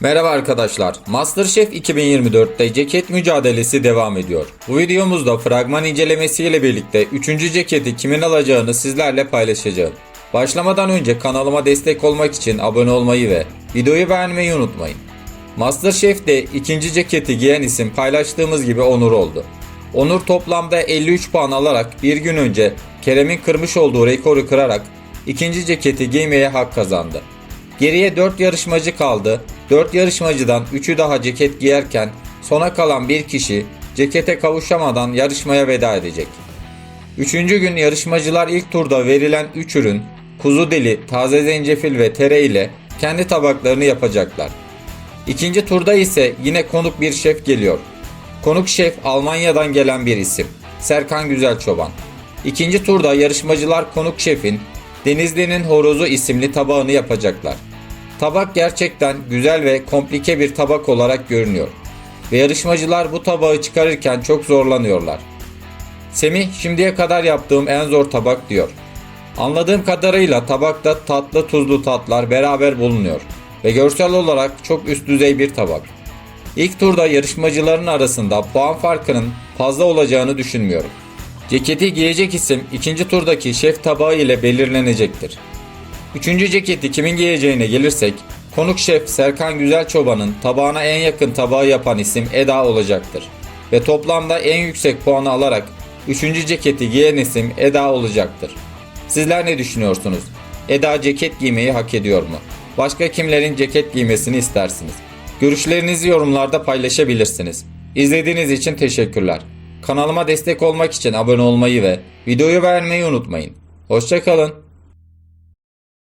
Merhaba arkadaşlar. MasterChef 2024'te ceket mücadelesi devam ediyor. Bu videomuzda fragman incelemesiyle birlikte 3. ceketi kimin alacağını sizlerle paylaşacağım. Başlamadan önce kanalıma destek olmak için abone olmayı ve videoyu beğenmeyi unutmayın. MasterChef'te ikinci ceketi giyen isim paylaştığımız gibi Onur oldu. Onur toplamda 53 puan alarak bir gün önce Kerem'in kırmış olduğu rekoru kırarak ikinci ceketi giymeye hak kazandı. Geriye 4 yarışmacı kaldı. 4 yarışmacıdan 3'ü daha ceket giyerken sona kalan bir kişi cekete kavuşamadan yarışmaya veda edecek. Üçüncü gün yarışmacılar ilk turda verilen 3 ürün kuzu dili, taze zencefil ve tere ile kendi tabaklarını yapacaklar. İkinci turda ise yine konuk bir şef geliyor. Konuk şef Almanya'dan gelen bir isim. Serkan Güzelçoban. İkinci turda yarışmacılar konuk şefin Denizli'nin Horozu isimli tabağını yapacaklar. Tabak gerçekten güzel ve komplike bir tabak olarak görünüyor. Ve yarışmacılar bu tabağı çıkarırken çok zorlanıyorlar. Semih şimdiye kadar yaptığım en zor tabak diyor. Anladığım kadarıyla tabakta tatlı tuzlu tatlar beraber bulunuyor ve görsel olarak çok üst düzey bir tabak. İlk turda yarışmacıların arasında puan farkının fazla olacağını düşünmüyorum. Ceketi giyecek isim ikinci turdaki şef tabağı ile belirlenecektir. Üçüncü ceketi kimin giyeceğine gelirsek, konuk şef Serkan Güzelçoban'ın tabağına en yakın tabağı yapan isim Eda olacaktır. Ve toplamda en yüksek puanı alarak üçüncü ceketi giyen isim Eda olacaktır. Sizler ne düşünüyorsunuz? Eda ceket giymeyi hak ediyor mu? Başka kimlerin ceket giymesini istersiniz? Görüşlerinizi yorumlarda paylaşabilirsiniz. İzlediğiniz için teşekkürler. Kanalıma destek olmak için abone olmayı ve videoyu beğenmeyi unutmayın. Hoşçakalın.